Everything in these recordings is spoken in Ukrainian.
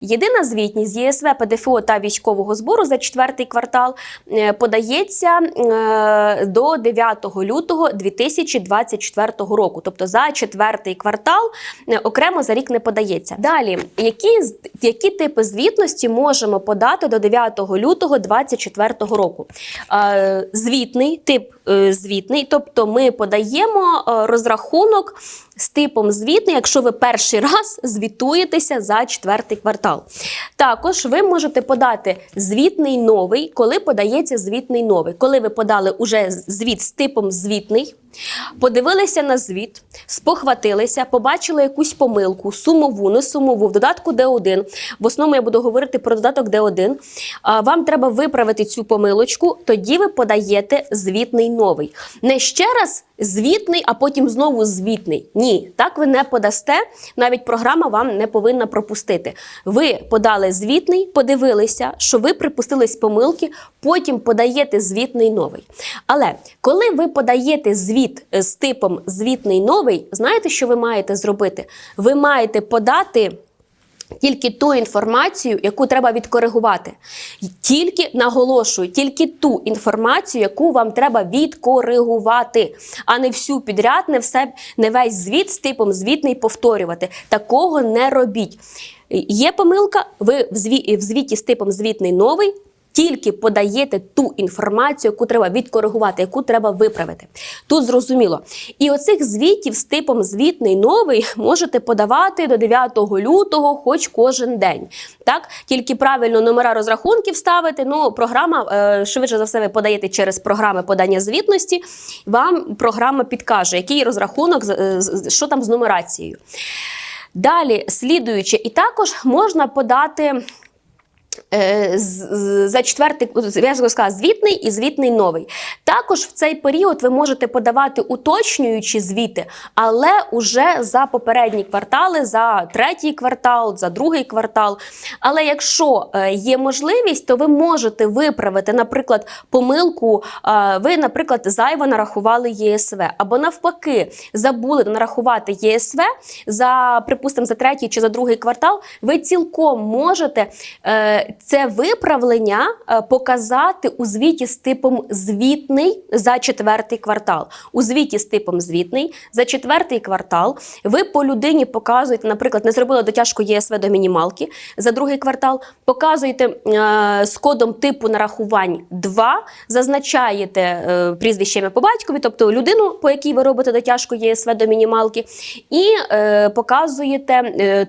єдина звітність ЄСВ, ПДФО та військового збору за четвертий квартал е, подається е, до 9 лютого 2024 року. Тобто за четвертий квартал е, окремо за рік не подається. Далі, які, які типи звітності можемо подати до 9 лютого 2024 року? Звітний тип звітний, тобто ми подаємо е, розрахунок з типом звітний, якщо ви перший раз звітуєтеся за четвертий квартал. Також ви можете подати звітний новий, коли подається звітний новий. Коли ви подали уже звіт з типом звітний, подивилися на звіт, спохватилися, побачили якусь помилку, сумову, не сумову, в додатку Д1. В основному я буду говорити про додаток Д1. Вам треба виправити цю помилочку, тоді ви подаєте звітний новий. Не ще раз звітний, а потім знову звітний. Ні, так ви не подасте. Навіть програма вам не повинна пропустити. Ви подали звітний, подивилися, що ви припустились помилки, потім подаєте звітний новий. Але коли ви подаєте звіт е, з типом звітний новий, знаєте, що ви маєте зробити? Ви маєте подати. Тільки ту інформацію, яку треба відкоригувати. Тільки наголошую, тільки ту інформацію, яку вам треба відкоригувати, а не всю підряд, не все, не весь звіт з типом звітний повторювати. Такого не робіть. Є помилка, ви в звіті з типом звітний новий. Тільки подаєте ту інформацію, яку треба відкоригувати, яку треба виправити. Тут зрозуміло. І оцих звітів з типом звітний новий можете подавати до 9 лютого, хоч кожен день. Так, тільки правильно номера розрахунків ставити. Ну, програма е, швидше за все ви подаєте через програми подання звітності. Вам програма підкаже, який розрахунок, е, що там з нумерацією. Далі, слідуючи, і також можна подати. Е, за четвертий я сказала, звітний і звітний новий. Також в цей період ви можете подавати уточнюючі звіти, але уже за попередні квартали, за третій квартал, за другий квартал. Але якщо е, є можливість, то ви можете виправити, наприклад, помилку. е, Ви, наприклад, зайво нарахували ЄСВ, або навпаки, забули нарахувати ЄСВ за, припустимо, за третій чи за другий квартал. Ви цілком можете це виправлення е, показати у звіті з типом звітний за четвертий квартал. У звіті з типом звітний за четвертий квартал ви по людині показуєте, наприклад, не зробили дотяжку ЄСВ до мінімалки за другий квартал, показуєте е, з кодом типу нарахувань 2, зазначаєте е, прізвище по батькові, тобто людину, по якій ви робите дотяжку ЄСВ до мінімалки, і показуєте.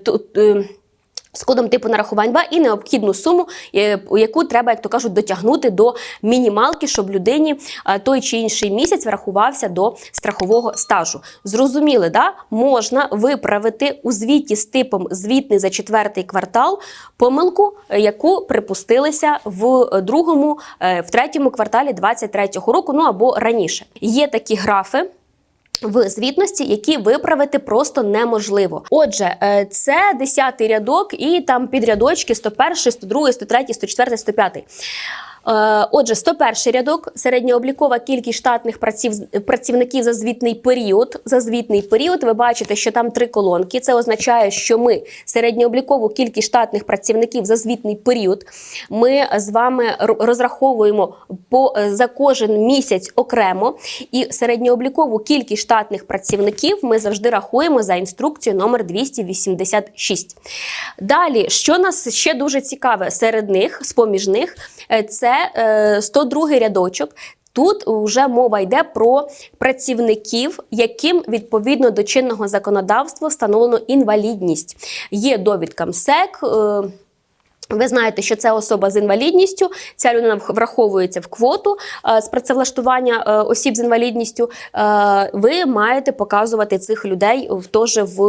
З кодом типу нарахувань 2 і необхідну суму, е, яку треба, як то кажуть, дотягнути до мінімалки, щоб людині е, той чи інший місяць врахувався до страхового стажу. Зрозуміли, да? можна виправити у звіті з типом звітний за четвертий квартал помилку, е, яку припустилися в другому, в третьому кварталі 23-го року, ну або раніше. Є такі графи в звітності, які виправити просто неможливо. Отже, е, це 10 рядок і там підрядочки 101, 102, 103, 104, 105. Е, Отже, 101 рядок середньооблікова кількість штатних працівників за звітний період. За звітний період ви бачите, що там три колонки. Це означає, що ми середньооблікову кількість штатних працівників за звітний період. Ми з вами розраховуємо по е, за кожен місяць окремо. І середньооблікову кількість штатних працівників ми завжди рахуємо за інструкцією номер 286. Далі, що нас ще дуже цікаве серед них, з поміж них, е, це е, 102 рядочок. Тут вже мова йде про працівників, яким відповідно до чинного законодавства встановлено інвалідність. Є довідка МСЕК. Ви знаєте, що це особа з інвалідністю. Ця людина враховується в квоту е, з працевлаштування е, осіб з інвалідністю. Е, ви маєте показувати цих людей в теж в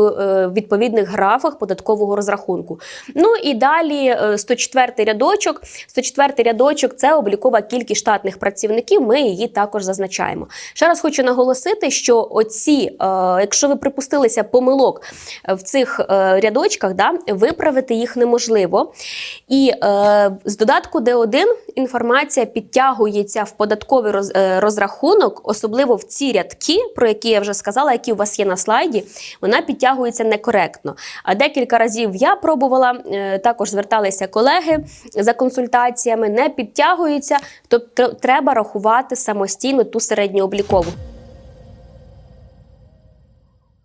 відповідних графах податкового розрахунку. Ну і далі е, 104 рядочок. 104 рядочок це облікова кількість штатних працівників. Ми її також зазначаємо. Ще раз хочу наголосити, що оці, якщо ви припустилися помилок в цих рядочках, да, виправити їх неможливо. І е, з додатку D1 інформація підтягується в податковий роз, е, розрахунок, особливо в ці рядки, про які я вже сказала, які у вас є на слайді, вона підтягується некоректно. А декілька разів я пробувала, е, також зверталися колеги за консультаціями, не підтягується, тобто треба рахувати самостійно ту середньооблікову.